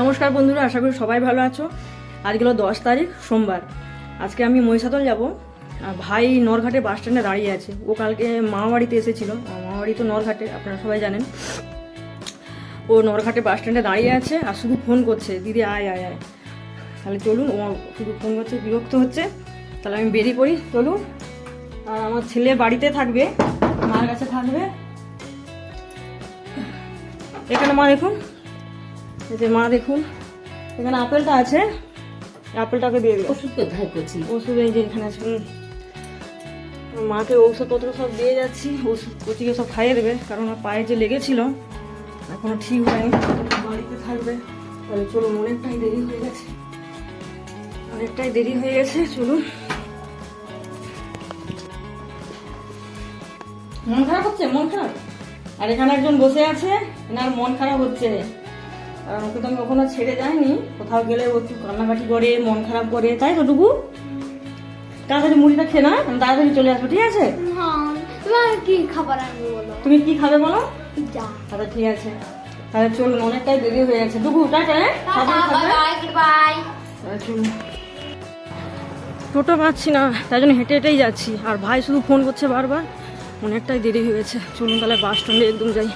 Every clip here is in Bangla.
নমস্কার বন্ধুরা, আশা করি সবাই ভালো আছো। আজকে হলো দশ তারিখ, সোমবার। আজকে আমি মহিষাদল যাব। আর ভাই নরঘাটে বাস স্ট্যান্ডে দাঁড়িয়ে আছে। ও কালকে মামাবাড়িতে এসেছিল। মামাবাড়ি তো নরঘাটে, আপনারা সবাই জানেন। ও নরঘাটে বাস স্ট্যান্ডে দাঁড়িয়ে আছে আর শুধু ফোন করছে, দিদি, আয় আয় আয়। তাহলে চলুন, ও শুধু ফোন করছে, বিরক্ত হচ্ছে। তাহলে আমি বেরিয়ে পড়ি, চলুন। আর আমার ছেলে বাড়িতে থাকবে, মার কাছে থাকবে। এখানে মা দেখুন। যে মা দেখুন এখানে আপেলটা আছে আপেলটাকে দিয়ে দিও ওষুধ কোথায় করছি ওষুধ এই যে এখানে আছে। মাকে ঔষধপত্র সব দিয়ে যাচ্ছি ওষুধ কচিকে সব খাইয়ে দেবে কারণ ওর পায়ে যে লেগেছিল এখনও ঠিক হয়নি। বাড়িতে থাকবে তাহলে চলুন অনেকটাই দেরি হয়ে গেছে। অনেকটাই দেরি হয়ে গেছে চলুন। মন খারাপ হচ্ছে? মন খারাপ? আর এখানে একজন বসে আছে এনার মন খারাপ হচ্ছে। কারণ ওকে তো আমি কখনো ছেড়ে যাইনি। কোথাও গেলে ও একটু কান্নাকাটি করে মন খারাপ করে তাই তো টুকু? তাড়াতাড়ি মুড়িটা খেয়ে না আমি তাড়াতাড়ি চলে আসব ঠিক আছে? কি খাবার আনব তুমি কি খাবে বলো? তাহলে ঠিক আছে। তাহলে চলুন অনেকটাই দেরি হয়ে গেছে। টুকু টাটা হ্যাঁ? চলুন। টোটো পাচ্ছি না তাই জন্য হেঁটে হেঁটেই যাচ্ছি। আর ভাই শুধু ফোন করছে বারবার। অনেকটাই দেরি হয়ে গেছে। চলুন তাহলে বাস স্ট্যান্ডে একদম যাই।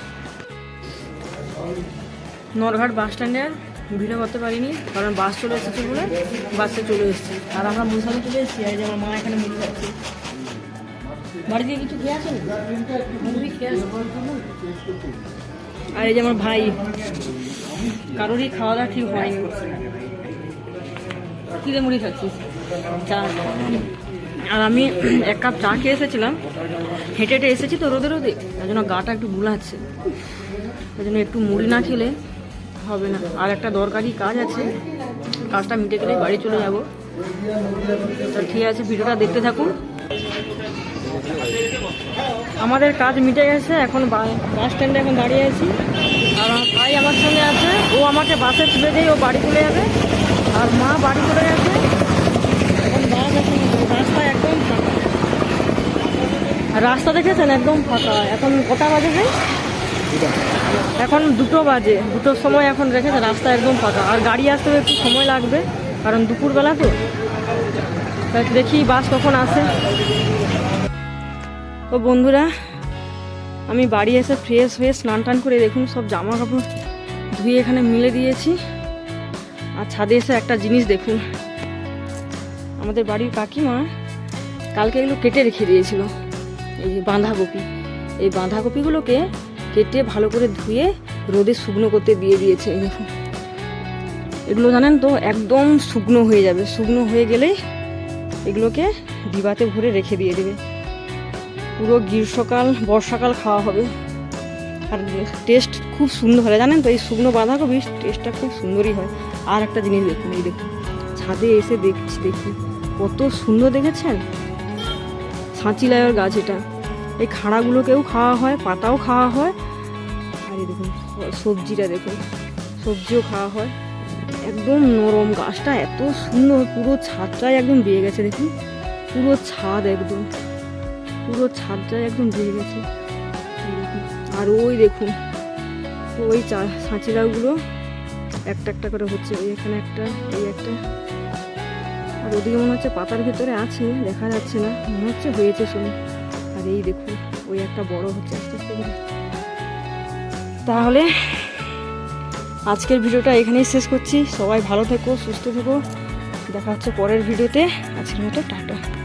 নরঘাট বাস স্ট্যান্ডে ভিডিও করতে পারিনি, কারণ বাস চলে এসেছে বলে বাসে চলে এসেছি। আর আমরা মুসালে চলে এসেছি, আর আমার মা এখানে মুড়ি বাড়ি থেকে কিছু খেয়ে আসেন? আর এই যে আমার ভাই, কারোরই খাওয়া দাওয়া ঠিক হয়নি। কি রে মুড়ি খাচ্ছিস? চা। আর আমি এক কাপ চা খেয়ে এসেছিলাম। হেঁটে হেঁটে এসেছি তো রোদে রোদে, তার জন্য গাটা একটু গুলাচ্ছে। তাই জন্য একটু মুড়ি না খেলে হবে না। আর একটা দরকারি কাজ আছে। কাজটা মিটে গেলে বাড়ি চলে যাব। তো ঠিক আছে, ভিডিওটা দেখতে থাকুন। আমাদের কাজ মিটে গেছে, এখন বাস স্ট্যান্ডে এখন দাঁড়িয়ে আছি। আর ভাই আমার সঙ্গে আছে। ও আমাকে বাসে তুলে দিয়ে ও বাড়ি চলে যাবে। আর মা বাড়ি চলে গেছে। এখন বাস এখন রাস্তা একদম ফাঁকা। রাস্তা দেখেছেন? একদম ফাঁকা। এখন কটা বাজে এখন দুটো বাজে দুটোর সময় এখন রেখেছে, রাস্তা একদম ফাঁকা। আর গাড়ি আসতে একটু সময় লাগবে, কারণ দুপুরবেলা তো। দেখি বাস কখন আসে। তো বন্ধুরা, আমি বাড়ি এসে ফ্রেশ হয়ে স্নান টান করে দেখুন, সব জামা কাপড় ধুয়ে এখানে মিলে দিয়েছি। আর ছাদে এসে একটা জিনিস দেখুন। আমাদের বাড়ির কাকিমা কালকে এগুলো কেটে রেখে দিয়েছিল, এই যে বাঁধাকপি। এই বাঁধাকপিগুলোকে কেটে ভালো করে ধুয়ে রোদে শুকনো করতে দিয়ে দিয়েছে। দেখুন এগুলো জানেন তো, একদম শুকনো হয়ে যাবে। শুকনো হয়ে গেলেই এগুলোকে ডিবাতে ভরে রেখে দিয়ে দেবে। পুরো গ্রীষ্মকাল, বর্ষাকাল খাওয়া হবে। আর টেস্ট খুব সুন্দর হয়। জানেন তো, এই শুকনো বাঁধাকপি টেস্টটা খুব সুন্দরই হয়। আর একটা জিনিস দেখুন, এই দেখুন। ছাদে এসে দেখছি দেখি কত সুন্দর দেখেছেন? সাঁচি লাইয়ের গাছ এটা। এই খাড়াগুলোকেও খাওয়া হয়, পাতাও খাওয়া হয়। আর এই দেখুন, সবজিটা দেখুন, সবজিও খাওয়া হয়। একদম নরম গাছটা এত সুন্দর, পুরো ছাদটাই একদম বেয়ে গেছে, দেখুন। পুরো ছাদ একদম, পুরো ছাদটাই একদম বেয়ে গেছে। আর ওই দেখুন, ওই চা একটা একটা করে হচ্ছে, ওই এখানে একটা, এই একটা। আর ওদিকে মনে হচ্ছে পাতার ভিতরে আছে, দেখা যাচ্ছে না, মনে হচ্ছে হয়েছে শুনে। আর এই দেখুন, ওই একটা বড় হচ্ছে, আস্তে আস্তে করে। তাহলে আজকের ভিডিওটা এখানেই শেষ করছি। সবাই ভালো থেকো, সুস্থ থেকো। দেখা হচ্ছে পরের ভিডিওতে। আজকের মতো টাটা।